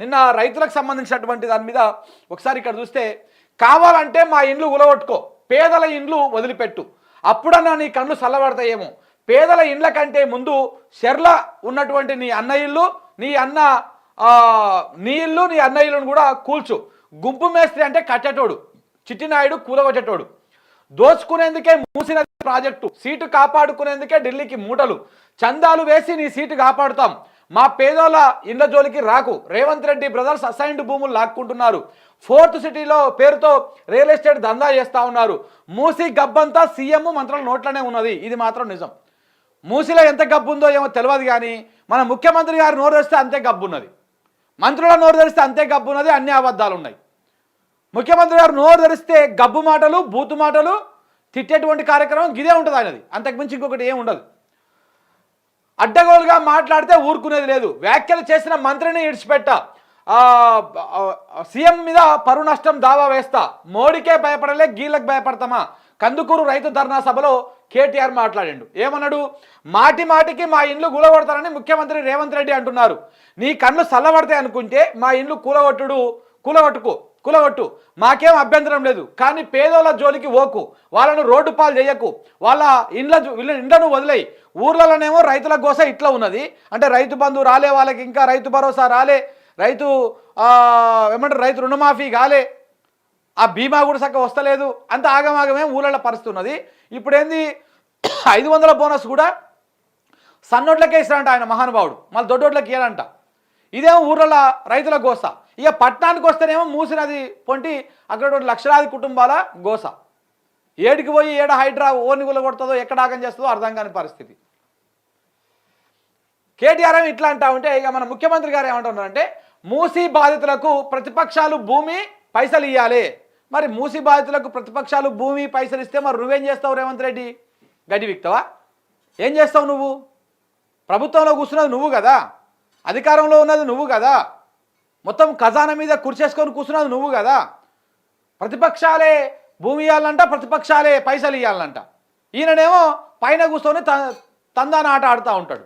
నిన్న రైతులకు సంబంధించినటువంటి దాని మీద ఒకసారి ఇక్కడ చూస్తే కావాలంటే మా ఇండ్లు ఉలగొట్టుకో పేదల ఇండ్లు వదిలిపెట్టు అప్పుడన్నా నీ కళ్ళు చల్లబడతాయేమో. పేదల ఇండ్ల కంటే ముందు షెర్ల ఉన్నటువంటి నీ అన్న ఇల్లు నీ అన్న నీ ఇల్లు నీ అన్న ఇల్లును కూడా కూల్చు. గుంపు మేస్త్రి అంటే కట్టేటోడు చిట్టినాయుడు కూలగొట్టేటోడు. దోచుకునేందుకే మూసిన ప్రాజెక్టు సీటు కాపాడుకునేందుకే ఢిల్లీకి మూటలు. చందాలు వేసి నీ సీటు కాపాడుతాం. మా పేదోళ్ళ ఇండ్ల జోలికి రాకు. రేవంత్ రెడ్డి బ్రదర్స్ అసైన్డ్ భూములు లాక్కుంటున్నారు. ఫోర్త్ సిటీలో పేరుతో రియల్ ఎస్టేట్ దందా చేస్తా ఉన్నారు. మూసి గబ్బంతా సీఎం మంత్రుల నోట్లోనే ఉన్నది. ఇది మాత్రం నిజం. మూసిలో ఎంత గబ్బు ఉందో ఏమో తెలియదు కానీ మన ముఖ్యమంత్రి గారు నోరు తెరిస్తే అంతే గబ్బు ఉన్నది మంత్రుల నోరు తెరిస్తే అంతే గబ్బు ఉన్నది అన్ని అబద్ధాలు ఉన్నాయి ముఖ్యమంత్రి గారు నోరు తెరిస్తే గబ్బు మాటలు బూతు మాటలు తిట్టేటువంటి కార్యక్రమం ఇదే ఉంటుంది ఆయనది. అంతకుమించి ఇంకొకటి ఏం ఉండదు. అడ్డగోలుగా మాట్లాడితే ఊరుకునేది లేదు. వ్యాఖ్యలు చేసిన మంత్రిని ఇడిచిపెట్ట. సీఎం మీద పరువు నష్టం దావా వేస్తా. మోడీకే భయపడలే గీళ్ళకి భయపడతామా? కందుకూరు రైతు ధర్నా సభలో కేటీఆర్ మాట్లాడిండు. ఏమన్నాడు? మాటి మాటికి మా ఇండ్లు కూలగొడతారని ముఖ్యమంత్రి రేవంత్ రెడ్డి అంటున్నారు. నీ కళ్ళు చల్లబడతాయి అనుకుంటే మా ఇండ్లు కూలగొట్టుడు కూలగొట్టుకో. కులగొట్టు మాకేం అభ్యంతరం లేదు. కానీ పేదోళ్ళ జోలికి ఓకు. వాళ్ళను రోడ్డు పాలు చేయకు. వాళ్ళ ఇండ్ల జో- వీళ్ళ ఇండ్లను వదిలేయి. ఊర్లలోనేమో రైతుల గోస ఇట్లా ఉన్నది. అంటే రైతు బంధు రాలే వాళ్ళకి ఇంకా రైతు భరోసా రాలే. రైతు ఏమంటారు? రైతు రుణమాఫీ కాలే. ఆ బీమా కూడా చక్కగా వస్తలేదు. అంత ఆగమాగమే ఊళ్ళలో పరిస్థితి ఉన్నది ఐదు వందల బోనస్ కూడా సన్నోట్లకే ఇస్తాడంట ఆయన మహానుభావుడు. మళ్ళీ దొడ్డోట్లకి ఇయ్యాడంట ఇదేమో ఊర్ల రైతుల గోస. ఇక పట్టణానికి వస్తేనేమో మూసినది పొంటి అక్కడ లక్షలాది కుటుంబాల గోస. ఏడికి పోయి ఏడ హైడ్రా ఓని కొడుతుందో ఎక్కడ ఆగం చేస్తుందో అర్థం కాని పరిస్థితి. కేటీఆర్ ఏమి ఇట్లా అంటా ఉంటే ఇక మన ముఖ్యమంత్రి గారు ఏమంటున్నారంటే మూసీ బాధితులకు ప్రతిపక్షాలు భూమి పైసలు ఇవ్వాలి మరి మూసీ బాధితులకు ప్రతిపక్షాలు భూమి పైసలు ఇస్తే మరి నువ్వేం చేస్తావు రేవంత్ రెడ్డి? గడ్డి విక్తవా? ఏం చేస్తావు నువ్వు? ప్రభుత్వంలో కూర్చున్నది నువ్వు కదా. అధికారంలో ఉన్నది నువ్వు కదా. మొత్తం ఖజానా మీద కుర్చేసుకొని కూర్చున్నది నువ్వు కదా. ప్రతిపక్షాలే భూమి ఇవ్వాలంట ప్రతిపక్షాలే పైసలు ఇవ్వాలంట ఈయననేమో పైన కూర్చొని త తందాన ఆట ఆడుతూ ఉంటాడు.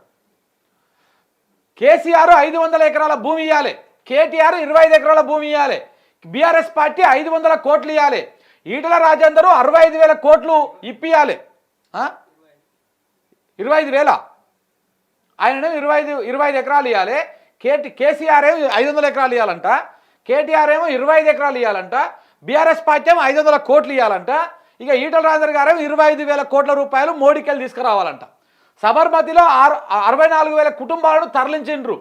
కేసీఆర్ ఐదు వందల ఎకరాల భూమి ఇవ్వాలి కేటీఆర్ ఇరవై ఐదు ఎకరాల భూమి ఇవ్వాలి బీఆర్ఎస్ పార్టీ ఐదు వందల కోట్లు ఇవ్వాలి ఈటల రాజేందరు అరవై ఐదు వేల కోట్లు ఇప్పియాలి ఇరవై ఐదు వేల. ఆయన ఇరవై ఐదు ఇరవై ఐదు ఎకరాలు ఇవ్వాలి కేటీ కేసీఆర్ ఏమో ఐదు వందల ఎకరాలు ఇవ్వాలంట కేటీఆర్ ఏమో ఇరవై ఐదు ఎకరాలు ఇవ్వాలంట బీఆర్ఎస్ పార్టీ ఏమో ఐదు వందల కోట్లు ఇవ్వాలంట ఇక ఈటల రాజేందర్ గారు ఏమో ఇరవై ఐదు వేల కోట్ల రూపాయలు మోడీకెళ్ళి తీసుకురావాలంట. సబర్మతిలో ఆరు అరవై నాలుగు వేల కుటుంబాలను తరలించిండ్రు.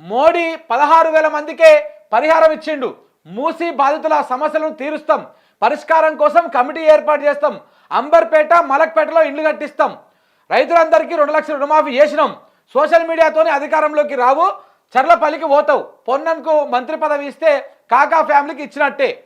మోడీ పదహారు వేల మందికే పరిహారం ఇచ్చిండు. మూసి బాధితుల సమస్యలను తీరుస్తాం. పరిష్కారం కోసం కమిటీ ఏర్పాటు చేస్తాం. అంబర్పేట మలక్పేటలో ఇండ్లు కట్టిస్తాం. రైతులందరికీ రెండు లక్షల రుణమాఫీ చేసినాం. సోషల్ మీడియాతోనే అధికారంలోకి రావు చర్లపల్లికి పోతావు. పొన్నంకు మంత్రి పదవి ఇస్తే కాకా ఫ్యామిలీకి ఇచ్చినట్టే.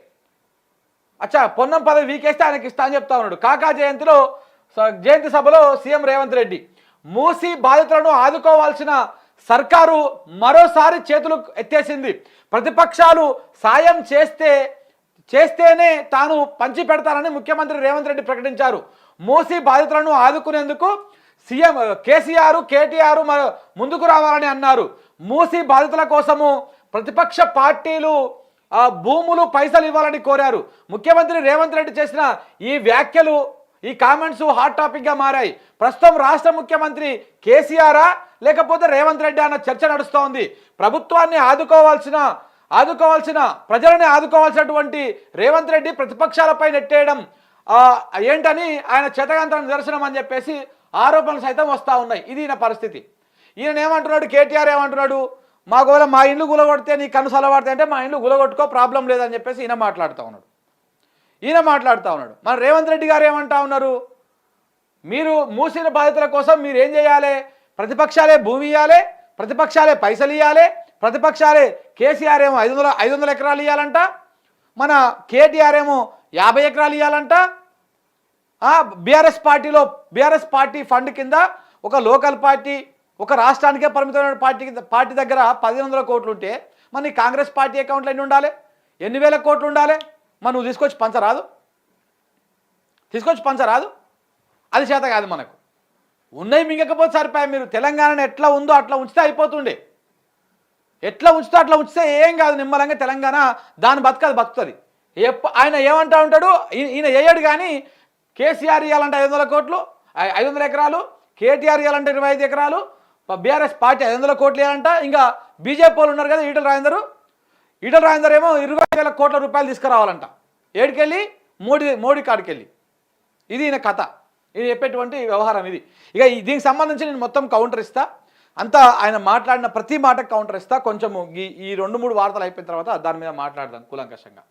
అచ్చా పొన్నం పదవి వీకేస్తే ఆయనకి ఇస్తా అని చెప్తా ఉన్నాడు. కాకా జయంతిలో స- జయంతి సభలో సీఎం రేవంత్ రెడ్డి. మూసి బాధితులను ఆదుకోవాల్సిన సర్కారు మరోసారి చేతులు ఎత్తేసింది. ప్రతిపక్షాలు సాయం చేస్తే చేస్తేనే తాను పంచి పెడతానని ముఖ్యమంత్రి రేవంత్ రెడ్డి ప్రకటించారు. మూసి బాధితులను ఆదుకునేందుకు సీఎం కేసీఆర్ కేటీఆర్ ముందుకు రావాలని అన్నారు. మూసి బాధితుల కోసము ప్రతిపక్ష పార్టీలు భూములు పైసలు ఇవ్వాలని కోరారు. ముఖ్యమంత్రి రేవంత్ రెడ్డి చేసిన ఈ వ్యాఖ్యలు ఈ కామెంట్స్ హాట్ టాపిక్గా మారాయి. ప్రస్తుతం రాష్ట్ర ముఖ్యమంత్రి కేసీఆరా లేకపోతే రేవంత్ రెడ్డి అన్న చర్చ నడుస్తోంది ప్రభుత్వాన్ని ఆదుకోవాల్సిన ఆదుకోవాల్సిన ప్రజలని ఆదుకోవాల్సినటువంటి రేవంత్ రెడ్డి ప్రతిపక్షాలపై నెట్టేయడం ఏంటని ఆయన చేతగాంతరం నిదర్శనం అని చెప్పేసి ఆరోపణలు సైతం వస్తూ ఉన్నాయి. ఇది ఈయన పరిస్థితి. ఈయన ఏమంటున్నాడు కేటీఆర్ ఏమంటున్నాడు? మా గోల మా ఇల్లు గులగొడితే నీ కన్ను సలవాడితే అంటే మా ఇల్లు గులగొట్టుకో ప్రాబ్లం లేదని చెప్పేసి ఈయన మాట్లాడుతూ ఉన్నాడు. ఈయన మాట్లాడుతూ ఉన్నాడు. మన రేవంత్ రెడ్డి గారు ఏమంటా ఉన్నారు? మీరు మూసిన బాధితుల కోసం మీరు ఏం చేయాలి? ప్రతిపక్షాలే భూమి ఇవ్వాలి ప్రతిపక్షాలే పైసలు ఇవ్వాలి ప్రతిపక్షాలే కేసీఆర్ ఏమో ఐదు వందల ఐదు వందల ఎకరాలు ఇవ్వాలంట మన కేటీఆర్ ఏమో యాభై ఎకరాలు ఇవ్వాలంట బీఆర్ఎస్ పార్టీలో బీఆర్ఎస్ పార్టీ ఫండ్ కింద ఒక లోకల్ పార్టీ ఒక రాష్ట్రానికే పరిమితమైన పార్టీ కింద- పార్టీ దగ్గర పదిహేను వందల కోట్లు ఉంటే మరి కాంగ్రెస్ పార్టీ అకౌంట్లో ఎన్ని ఉండాలి? ఎన్ని వేల కోట్లు ఉండాలి? మరి నువ్వు తీసుకొచ్చి పంచరాదు తీసుకొచ్చి పంచరాదు అది చేత కాదు మనకు. ఉన్నాయి మింగకపోతే సరిపోయా మీరు తెలంగాణను ఎట్లా ఉందో అట్లా ఉంచితే అయిపోతుండే. ఎట్లా ఉంచితే అట్లా ఉంచితే ఏం కాదు నిమ్మలంగా తెలంగాణ. దాని బతుకది బతుకుతుంది. ఎప్ప ఆయన ఏమంటా ఉంటాడు? ఈయన వేయడు కానీ కేసీఆర్ ఇవ్వాలంటే ఐదు వందల కోట్లు ఐదు వందల ఎకరాలు కేటీఆర్ ఇవ్వాలంటే ఇరవై ఐదు ఎకరాలు బీఆర్ఎస్ పార్టీ ఐదు వందల కోట్లు ఇవ్వాలంట ఇంకా బీజేపీ వాళ్ళు ఉన్నారు కదా ఈటల రాజేందరు. ఈటల రాజేందర్ ఏమో ఇరవై వేల కోట్ల రూపాయలు తీసుకురావాలంట. ఏడికెళ్ళి మోడీ మోడీ కాడికెళ్ళి. ఇది ఈయన కథ. ఇది చెప్పేటువంటి వ్యవహారం ఇది. ఇక దీనికి సంబంధించి నేను మొత్తం కౌంటర్ ఇస్తా. అంతా ఆయన మాట్లాడిన ప్రతి మాటకు కౌంటర్ ఇస్తా. కొంచెము ఈ ఈ రెండు మూడు వార్తలు అయిపోయిన తర్వాత దాని మీద మాట్లాడదాం కూలంకషంగా.